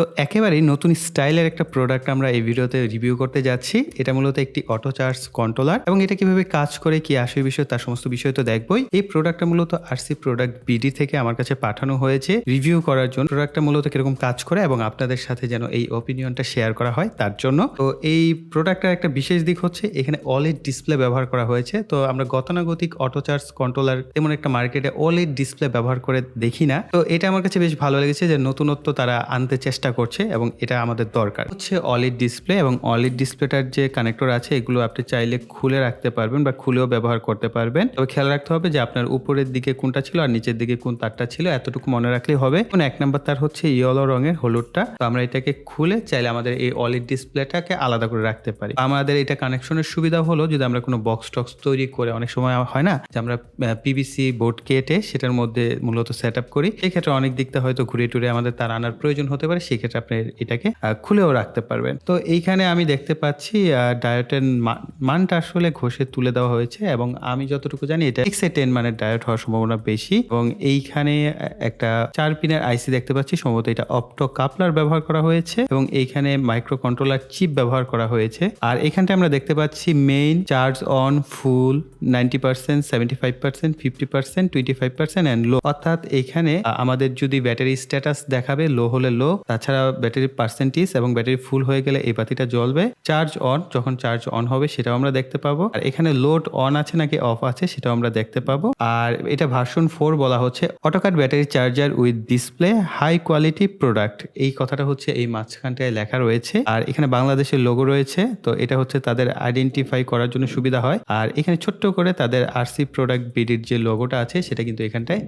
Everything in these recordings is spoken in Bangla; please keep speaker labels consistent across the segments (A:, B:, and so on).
A: তো একেবারেই নতুন স্টাইলের একটা প্রোডাক্ট আমরা এই ভিডিওতে রিভিউ করতে যাচ্ছি। এটা মূলত একটি অটো চার্জ কন্ট্রোলার এবং এটা কীভাবে কাজ করে, কি আসে বিষয় তার সমস্ত বিষয় তো দেখবই। এই প্রোডাক্টটা মূলত আরসি প্রোডাক্ট বিডি থেকে আমার কাছে পাঠানো হয়েছে রিভিউ করার জন্য। প্রোডাক্টটা মূলত কীরকম কাজ করে এবং আপনাদের সাথে যেন এই ওপিনিয়নটা শেয়ার করা হয় তার জন্য। তো এই প্রোডাক্টটার একটা বিশেষ দিক হচ্ছে এখানে অলিড ডিসপ্লে ব্যবহার করা হয়েছে। তো আমরা গতানুগতিক অটো চার্জ কন্ট্রোলার তেমন একটা মার্কেটে অলিড ডিসপ্লে ব্যবহার করে দেখি না। তো এটা আমার কাছে বেশ ভালো লেগেছে যে নতুনত্ব তারা আনতে চেষ্টা করছে এবং এটা আমাদের দরকার। হচ্ছে অলিড ডিসপ্লে এবং অলিড ডিসপ্লেটার যে কানেক্টর আছে, এগুলো আপনি চাইলে খুলে রাখতে পারবেন বা খুলেও ব্যবহার করতে পারবেন। তবে খেয়াল রাখতে হবে যে আপনার উপরের দিকে কোনটা ছিল আর নিচের দিকে কোন তারটা ছিল, এতটুকু মনে রাখলেই হবে। এবং এক নম্বর তার হচ্ছে ইয়েলো রঙের হলুদটা। তো আমরা এটাকে খুলে চাইলে আমাদের এই অলিড ডিসপ্লেটাকে আলাদা করে রাখতে পারি। আমাদের এটা কানেকশনের সুবিধা হলো যদি আমরা কোনো বক্স টক্স তৈরি করে, অনেক সময় হয় না যে আমরা পিভিসি বোর্ড কেটে সেটার মধ্যে মূলত সেট আপ করি। সেক্ষেত্রে অনেক দিকটা হয়তো ঘুরে টুরে আমাদের তার আনার প্রয়োজন হতে পারে সেক্ষেত্রে আপনি এটাকে খুলেও রাখতে পারবেন। তো এইখানে আমি দেখতে পাচ্ছি ডায়েটের মানটা আসলে ঘষে তুলে দেওয়া হয়েছে এবং আমি যতটুকু জানি এটা সিক্স টেন মানের ডায়েট হওয়ার সম্ভাবনা বেশি এবং এইখানে একটা চার পিনের আইসি দেখতে পাচ্ছি, সম্ভবত এটা অপটো কাপলার ব্যবহার করা হয়েছে এবং এইখানে মাইক্রো কন্ট্রোলার চিপ ব্যবহার করা হয়েছে। আর এখানটা আমরা দেখতে পাচ্ছি main charge on full ninety percent seventy five percent fifty percent twenty five percent and low অর্থাৎ এখানে আমাদের যদি ব্যাটারি স্ট্যাটাস দেখাবে লো হলে লো তাছাড়া ব্যাটারির পার্সেন্টেজ এবং ব্যাটারি ফুল হয়ে গেলে এই বাতিটা জ্বলবে। চার্জ অন যখন চার্জ অন হবে সেটাও আমরা দেখতে পাবো। আর এখানে লোড অন আছে নাকি অফ আছে সেটাও আমরা দেখতে পাবো। আর এটা ভার্সন ফোর বলা হচ্ছে autocut battery charger with display high quality product এই কথাটা হচ্ছে এই মাঝখানটায় লেখা রয়েছে। আর এখানে বাংলাদেশের লোগো রয়েছে, তো এটা হচ্ছে তাদের আইডেন্টিফাই করার জন্য সুবিধা হয়। আর এখানে ছোট্ট করে তাদের আরসি প্রোডাক্ট বিডির যে লোগোটা আছে সেটা কিন্তু এখানটায়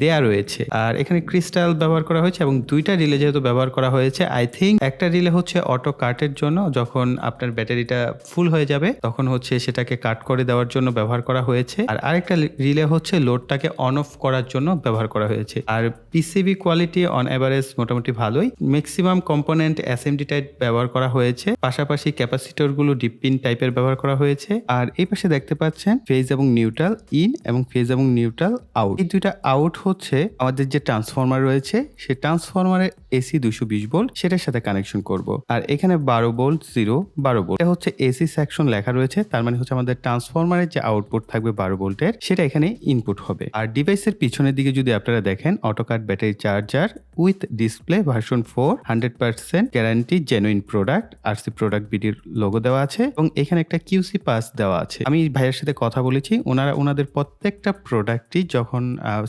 A: দেয়া রয়েছে। আর এখানে ক্রিস্টাল ব্যবহার করা হয়েছে এবং দুইটা রিলে যেহেতু ব্যবহার করা হয়েছে। আই থিঙ্ক একটা রিলে হচ্ছে অটো কাটের জন্য। যখন আপনার ব্যাটারিটা ফুল হয়ে যাবে, তখন হচ্ছে সেটাকে কাট করে দেওয়ার জন্য ব্যবহার করা হয়েছে। আর আরেকটা রিলে হচ্ছে লোডটাকে অন অফ করার জন্য ব্যবহার করা হয়েছে। আর পিসিবি কোয়ালিটি অন অ্যাভারেজ মোটামুটি ভালোই। ম্যাক্সিমাম কম্পোনেন্ট এসএমডি টাইপ ব্যবহার করা হয়েছে। পাশাপাশি ক্যাপাসিটরগুলো ডিপিন টাইপের ব্যবহার করা হয়েছে। আর এই পাশে দেখতে পাচ্ছেন ফেজ এবং নিউট্রাল ইন এবং ফেজ এবং নিউট্রাল আউট এই দুইটা আউট হচ্ছে আমাদের যে ট্রান্সফর্মার রয়েছে, সেই ট্রান্সফরমারের এসি দুশো বিশ ভোল্ট সেটার সাথে কানেকশন করব। আর এখানে বারো ভোল্ট জিরো বারো ভোল্ট এটা হচ্ছে এসি সেকশন লেখা রয়েছে, তার মানে হচ্ছে আমাদের ট্রান্সফরমারের যে আউটপুট থাকবে বারো ভোল্টের সেটা এখানে ইনপুট হবে। আর ডিভাইসের পিছনের দিকে যদি আপনারা দেখেন autocut battery charger with display version four hundred percent guarantee genuine product R C product বিডির লোগো দেওয়া আছে, এবং এখানে একটা কিউসি পাস দেওয়া আছে। আমি ভাইয়ের সাথে কথা বলেছি, ওনারা, ওনাদের প্রত্যেকটা প্রোডাক্টই যখন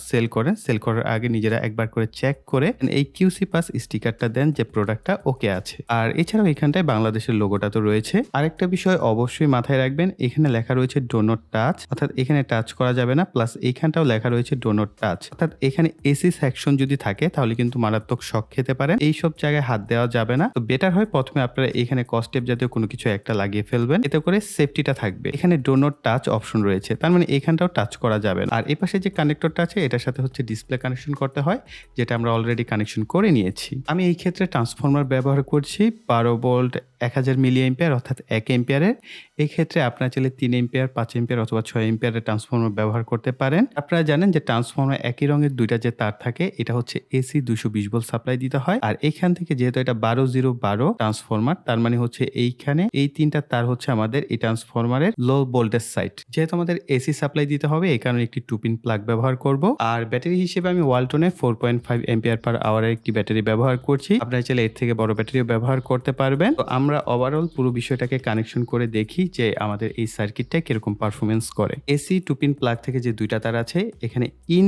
A: সেল করেন সেল করার আগে নিজেরা একবার করে চেক করে, এই কিউসি পাস স্টিকারটা দেন যে প্রোডাক্টটা ওকে আছে। আর এছাড়াও এখানটায় বাংলাদেশের লোগোটা তো রয়েছে। আরেকটা বিষয় অবশ্যই মাথায় রাখবেন, এখানে লেখা রয়েছে ডোনট টাচ অর্থাৎ এখানে টাচ করা যাবে না প্লাস এইখানটাও লেখা রয়েছে ডোনট টাচ অর্থাৎ এখানে এসি সেকশন যদি থাকে, তাহলে কিন্তু মারাত্মক শখ খেতে পারেন। এইসব জায়গায় হাত দেওয়া যাবে না। তো বেটার হয় প্রথমে আপনারা এখানে কস্টেপ জাতীয় কোনো কিছু একটা লাগিয়ে ফেলবেন। এতে করে সেফটিটা থাকবে। এখানে ডোনট টাচ অপশন রয়েছে। তার মানে এখানটাও টাচ করা যাবে আর এই পাশে যে কানেক্টরটা আছে, এটার সাথে হচ্ছে ডিসপ্লে কানেকশন করতে হয়, যেটা আমরা অলরেডি কানেকশন করে নিয়েছি। আমি এই ক্ষেত্রে ট্রান্সফর্মার ব্যবহার করছি বারো ভোল্ট এক হাজার মিলি এম্পিয়ার অর্থাৎ এক এম্পিয়ারের এই ক্ষেত্রে আপনারা চাইলে তিন এম্পিয়ার পাঁচ এম্পিয়ার অথবা ছয় এম্পিয়ারের ট্রান্সফর্মার ব্যবহার করতে পারেন। আপনারা জানেন যে ট্রান্সফর্মার একই রঙের দুইটা যে তার থাকে, এটা হচ্ছে এসি দুশো বিশ ভোল্ট সাপ্লাই দিতে হয়। আর এখান থেকে যেহেতু এটা বারো জিরো বারো ট্রান্সফর্মার তার মানে হচ্ছে এইখানে এই তিনটা তার হচ্ছে আমাদের এই ট্রান্সফর্মারের লো ভোল্টেজ সাইট যেহেতু আমাদের এসি সাপ্লাই দিতে হবে, এই কারণে একটি টুপিন প্লাগ ব্যবহার করব। আর ব্যাটারি হিসেবে আমি ওয়ালটনের four point five ampere per আওয়ারের একটি ব্যাটারি ব্যবহার করছি। আপনারা চাইলে এর থেকে বড় ব্যাটারিও ব্যবহার করতে পারবেন। তো আমরা ওভারঅল পুরো বিষয়টাকে কানেকশন করে দেখি যে আমাদের এই সার্কিটটা কীরকম পারফরমেন্স করে। এসি টুপিন প্লাগ থেকে যে দুইটা তার আছে এখানে ইন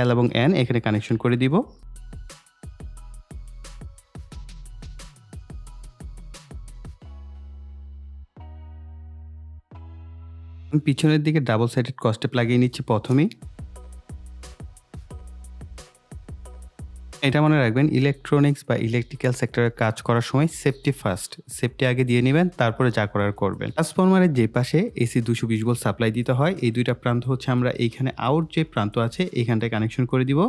A: এল এবং এন এখানে কানেকশন করে দিব। আমি পিছনের দিকে ডাবল সাইডেড কস্টেপ লাগিয়ে নিচ্ছি প্রথমেই। এটা মনে রাখবেন ইলেকট্রনিক্স বা ইলেকট্রিক্যাল সেক্টরে কাজ করার সময় সেফটি ফার্স্ট সেফটি আগে দিয়ে নেবেন, তারপরে যা করার করবেন। ট্রান্সফরমারের যে পাশে এসি দুশো বিশ ভোল্ট সাপ্লাই দিতে হয়, এই দুইটা প্রান্ত হচ্ছে আমরা এইখানে আউট যে প্রান্ত আছে, এইখানটায় কানেকশন করে দিব।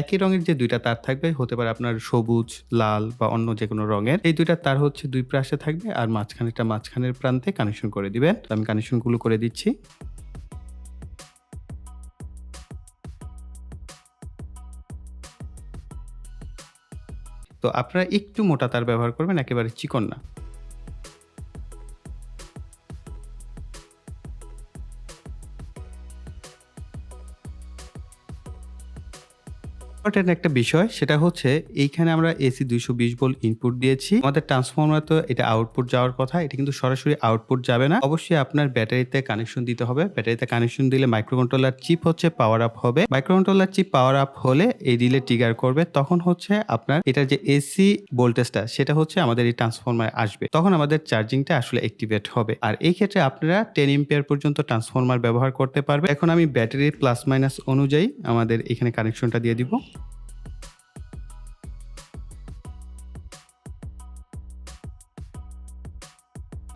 A: একই রঙের যে দুইটা তার থাকবে, হতে পারে আপনার সবুজ, লাল বা অন্য যে কোনো রঙের, এই দুইটা তার হচ্ছে দুই পাশে থাকবে, আর মাঝখানেটা মাঝখানের প্রান্তে কানেকশন করে দিবেন। আমি কানেকশনগুলো করে দিচ্ছি। তো আপনারা একটু মোটা তার ব্যবহার করবেন একেবারে চিকন না। ইম্পর্টেন্ট একটা বিষয়, সেটা হচ্ছে এইখানে আমরা এসি দুইশো বিশ ভোল্ট ইনপুট দিয়েছি। আমাদের ট্রান্সফর্মার তো এটা আউটপুট যাওয়ার কথা, এটা কিন্তু সরাসরি আউটপুট যাবে না। অবশ্যই আপনার ব্যাটারিতে কানেকশন দিতে হবে। ব্যাটারিতে কানেকশন দিলে মাইক্রোকন্ট্রোলার চিপ হচ্ছে পাওয়ার আপ হবে। মাইক্রোকন্ট্রোলার চিপ পাওয়ার আপ হলে এই রিলে ট্রিগার করবে। তখন হচ্ছে আপনার এটার যে এসি ভোল্টেজটা সেটা হচ্ছে আমাদের এই ট্রান্সফর্মার আসবে। তখন আমাদের চার্জিংটা আসলে অ্যাক্টিভেট হবে। আর এই ক্ষেত্রে আপনারা টেন এম্পিয়ার পর্যন্ত ট্রান্সফর্মার ব্যবহার করতে পারবে এখন আমি ব্যাটারির প্লাস মাইনাস অনুযায়ী আমাদের এখানে কানেকশনটা দিয়ে দিব।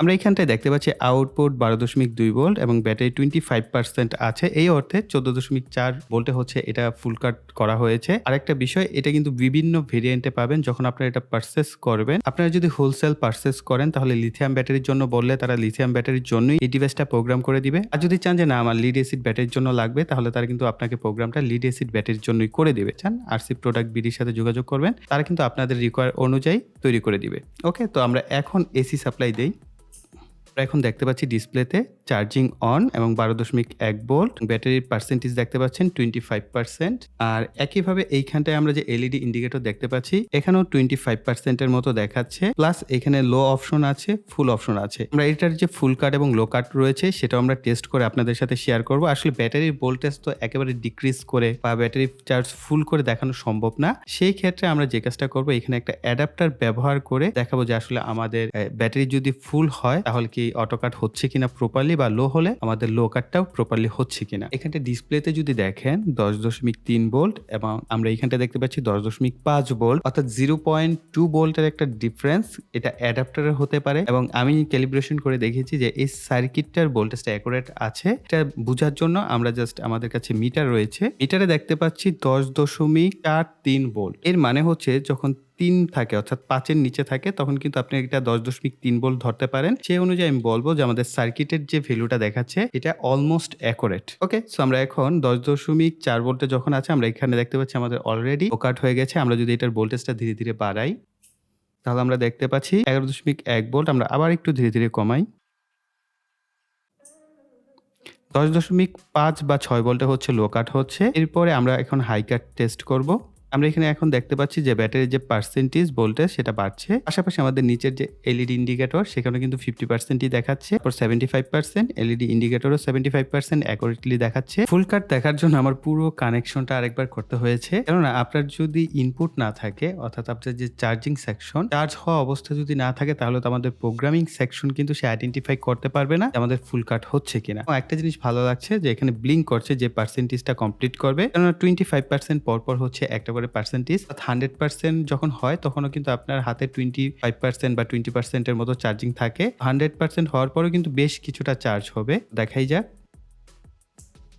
A: আমরা এখানটায় দেখতে পাচ্ছি আউটপুট বারো দশমিক দুই ভোল্ট এবং ব্যাটারি টোয়েন্টি ফাইভ পার্সেন্ট আছে। এই অর্থে চোদ্দ দশমিক চার ভোল্টে হচ্ছে এটা ফুল কাট করা হয়েছে। আরেকটা বিষয়, এটা কিন্তু বিভিন্ন ভেরিয়েন্টে পাবেন যখন আপনারা এটা পারচেস করবেন। আপনারা যদি হোলসেল পারচেস করেন, তাহলে লিথিয়াম ব্যাটারির জন্য বললে তারা লিথিয়াম ব্যাটারির জন্যই এই ডিভাইসটা প্রোগ্রাম করে দিবে। আর যদি চান যে না, আমার লিড এসিড ব্যাটারির জন্য লাগবে, তাহলে তারা কিন্তু আপনাকে প্রোগ্রামটা লিড এসিড ব্যাটারির জন্যই করে দিবে। চান আরসি প্রোডাক্ট বিডির সাথে যোগাযোগ করবেন, তারা কিন্তু আপনাদের রিকোয়ার অনুযায়ী তৈরি করে দিবে। ওকে তো আমরা এখন এসি সাপ্লাই দেই। আমরা এখন দেখতে পাচ্ছি ডিসপ্লেতে চার্জিং অন এবং বারো দশমিক এক বোল্ট ব্যাটারির পার্সেন্টেজ দেখতে পাচ্ছেন টোয়েন্টি ফাইভ পার্সেন্ট আর একইভাবে এইখানটায় আমরা যে এলইডি ইন্ডিকেটর দেখতে পাচ্ছি, এখানেও টোয়েন্টি ফাইভ পার্সেন্টের মতো দেখাচ্ছে। প্লাস এখানে লো অপশন আছে ফুল অপশন আছে। আমরা এটার যে ফুল কাট এবং লো কাট রয়েছে, সেটাও আমরা টেস্ট করে আপনাদের সাথে শেয়ার করব। আসলে ব্যাটারির ভোল্টেজ তো একেবারে ডিক্রিজ করে বা ব্যাটারি চার্জ ফুল করে দেখানো সম্ভব না। সেই ক্ষেত্রে আমরা যে কাজটা করব, এখানে একটা অ্যাডাপ্টার ব্যবহার করে দেখাবো যে আসলে আমাদের ব্যাটারি যদি ফুল হয়, তাহলে কি অটো কাট হচ্ছে কিনা প্রপারলি বা লো হলে আমাদের লো কাটটাও প্রপারলি হচ্ছে কিনা। এখানটা ডিসপ্লেতে যদি দেখেন, দশ দশমিক তিন বোল্ট এবং আমরা এখানটা দেখতে পাচ্ছি দশ দশমিক পাঁচ বোল্ট অর্থাৎ জিরো পয়েন্ট টু ভোল্টের একটা ডিফারেন্স এটা অ্যাডাপ্টারের হতে পারে এবং আমি ক্যালিব্রেশন করে দেখেছি যে এই সার্কিটটার ভোল্টেজটা অ্যাকুরেট আছে। এটা বোঝার জন্য আমরা জাস্ট আমাদের কাছে মিটার রয়েছে। মিটারে দেখতে পাচ্ছি দশ দশমিক চার তিন বোল্ট এর মানে হচ্ছে যখন তিন থাকে, অর্থাৎ পাঁচের নিচে থাকে, তখন কিন্তু আপনি এটা দশ দশমিক তিন ভোল্ট ধরতে পারেন। সেই অনুযায়ী আমি বলব যে আমাদের সার্কিটের যে ভ্যালুটা দেখাচ্ছে, এটা অলমোস্ট অ্যাকোরেট ওকে সো আমরা এখন দশ দশমিক চার ভোল্টে যখন আছে, আমরা এখানে দেখতে পাচ্ছি আমাদের অলরেডি ওকাট হয়ে গেছে। আমরা যদি এটার ভোল্টেজটা ধীরে ধীরে বাড়াই, তাহলে আমরা দেখতে পাচ্ছি এগারো দশমিক এক ভোল্ট আমরা আবার একটু ধীরে ধীরে কমাই। দশ দশমিক পাঁচ বা ছয় ভোল্টে হচ্ছে লো কাট হচ্ছে। এরপরে আমরা এখন হাই কাট টেস্ট করব। আমরা এখানে এখন দেখতে পাচ্ছি যে ব্যাটারির যে পার্সেন্টেজ ভোল্টেজ সেটা বাড়ছে। পাশাপাশি আমাদের নিচের যে এলইডি ইন্ডিকেটর সেখানে কিন্তু ফিফটি পার্সেন্টই দেখাচ্ছে। তারপর সেভেন্টি ফাইভ পার্সেন্ট এলইডি ইন্ডিকেটরও সেভেন্টি ফাইভ পার্সেন্ট অ্যাকুরেটলি দেখাচ্ছে। ফুল কাট দেখার জন্য আমার পুরো কানেকশনটা আরেকবার করতে হয়েছে। কেননা আপনার যদি ইনপুট না থাকে, অর্থাৎ আপনার যে চার্জিং সেকশন চার্জ হওয়া অবস্থা যদি না থাকে, তাহলে তো আমাদের প্রোগ্রামিং সেকশন কিন্তু সে আইডেন্টিফাই করতে পারবে না আমাদের ফুল কাট হচ্ছে কিনা। একটা জিনিস ভালো লাগছে যে এখানে ব্লিঙ্ক করছে যে পার্সেন্টেজটা কমপ্লিট করবে। কেননা টোয়েন্টি ফাইভ পার্সেন্ট পরপর হচ্ছে একটা করে পার্সেন্টেজ হান্ড্রেড পার্সেন্ট যখন হয়, তখনও কিন্তু আপনার হাতে টোয়েন্টি ফাইভ পার্সেন্ট বা টোয়েন্টি পার্সেন্টের মতো চার্জিং থাকে। হান্ড্রেড পার্সেন্ট হওয়ার পরেও কিন্তু বেশ কিছুটা চার্জ হবে। দেখাই যাক।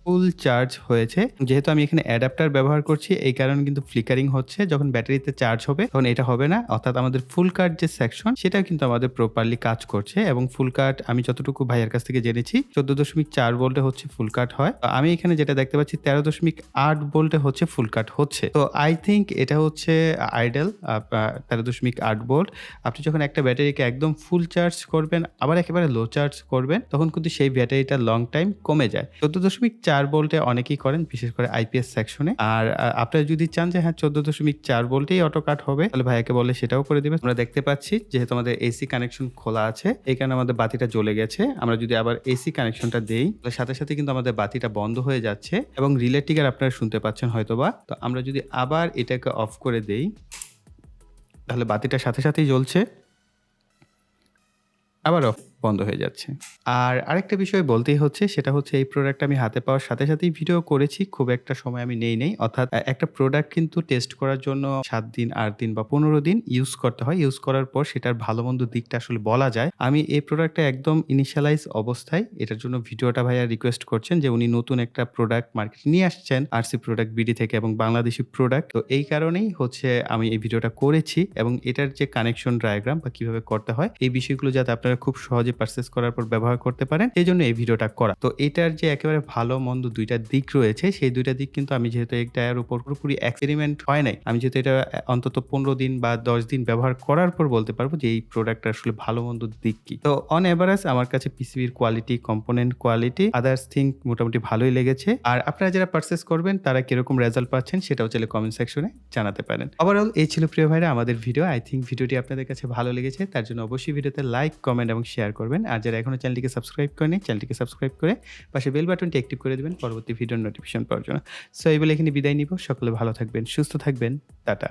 A: ফুল চার্জ হয়েছে। যেহেতু আমি এখানে অ্যাডাপ্টার ব্যবহার করছি, এই কারণে কিন্তু ফ্লিকারিং হচ্ছে। যখন ব্যাটারিতে চার্জ হবে, তখন এটা হবে না। অর্থাৎ আমাদের ফুল কাট যে সেকশন সেটাও কিন্তু আমাদের প্রপারলি কাজ করছে এবং ফুল কাট আমি যতটুকু ভাইয়ের কাছ থেকে জেনেছি, চোদ্দ দশমিক চার ভোল্টে হচ্ছে ফুল কাট হয়। আমি এখানে যেটা দেখতে পাচ্ছি, তেরো দশমিক আট ভোল্টে হচ্ছে ফুল কাট হচ্ছে। তো আই থিঙ্ক এটা হচ্ছে আইডেল তেরো দশমিক আট ভোল্ট আপনি যখন একটা ব্যাটারিকে একদম ফুল চার্জ করবেন, আবার একেবারে লো চার্জ করবেন, তখন কিন্তু সেই ব্যাটারিটা লং টাইম কমে যায়। চোদ্দ দশমিক চার ভোল্টে অনেকেই করেন, বিশেষ করে আইপিএস সেকশনে। আর আপনারা যদি চান যে হ্যাঁ চোদ্দ দশমিক চার ভোল্টেই অটো কাট হবে, তাহলে ভাইয়াকে বলে সেটাও করে দিবে আমরা দেখতে পাচ্ছি যেহেতু আমাদের এসি কানেকশন খোলা আছে, এই কারণে আমাদের বাতিটা জ্বলে গেছে। আমরা যদি আবার এসি কানেকশনটা দেই, তাহলে সাথে সাথে কিন্তু আমাদের বাতিটা বন্ধ হয়ে যাচ্ছে এবং রিলে টিকার আপনারা শুনতে পাচ্ছেন হয়তোবা। তো আমরা যদি আবার এটাকে অফ করে দেই, তাহলে বাতিটা সাথে সাথেই জ্বলছে। আবার অফ বন্ধ হয়ে যাচ্ছে। আর আরেকটা বিষয় বলতেই হচ্ছে, সেটা হচ্ছে এই প্রোডাক্ট আমি হাতে পাওয়ার সাথে সাথেই ভিডিও করেছি, খুব একটা সময় আমি নেই নেই। অর্থাৎ একটা প্রোডাক্ট কিন্তু টেস্ট করার জন্য সাত দিন, আট দিন বা পনেরো দিন ইউজ করতে হয়। ইউজ করার পর সেটার ভালো মন্দ দিকটা আসলে বলা যায়। আমি এই প্রোডাক্টটা একদম ইনিশিয়ালাইজ অবস্থায়, এটার জন্য ভিডিওটা ভাইয়া রিকোয়েস্ট করছেন যে উনি নতুন একটা প্রোডাক্ট মার্কেট নিয়ে আসছেন আরসি প্রোডাক্ট বিডি থেকে এবং বাংলাদেশি প্রোডাক্ট তো এই কারণেই হচ্ছে আমি এই ভিডিওটা করেছি এবং এটার যে কানেকশন ডায়াগ্রাম বা কীভাবে করতে হয়, এই বিষয়গুলো যাতে আপনারা খুব সহজে সহজে পারচেস করার পর ব্যবহার করতে পারেন, এই জন্য এই ভিডিওটা করা। তো এটার যে একেবারে ভালো মন্দ দুইটা দিক রয়েছে, সেই দুইটা দিক কিন্তু আমি যেহেতু এটার উপর পুরোপুরি এক্সপেরিমেন্ট হয় নাই, আমি যেহেতু এটা অন্তত পনেরো দিন বা দশ দিন ব্যবহার করার পর বলতে পারব যে এই প্রোডাক্টটা আসলে ভালো মন্দ দিক কি। তো অন এভারেজ আমার কাছে পিসিবির quality component quality others thing মোটামুটি ভালোই লেগেছে। আর আপনারা যারা পারচেস করবেন, তারা কীরকম রেজাল্ট পাচ্ছেন সেটাও চাইলে কমেন্ট সেকশনে জানাতে পারেন। ওভারঅল এই ছিল প্রিয় ভাইরা আমাদের ভিডিও। আই থিঙ্ক ভিডিওটি আপনাদের কাছে ভালো লেগেছে, তার জন্য অবশ্যই ভিডিওতে লাইক কমেন্ট এবং শেয়ার করবেন। আর যারা এখনও চ্যানেলটিকে সাবস্ক্রাইব করেনি, চ্যানেলটিকে সাবস্ক্রাইব করে পাশে বেল বাটনটি অ্যাক্টিভ করে দেবেন পরবর্তী ভিডিওর নোটিফিকেশন পাওয়ার জন্য। সো এই বলে এখানে বিদায় নিব। সকলে ভালো থাকবেন, সুস্থ থাকবেন। টাটা।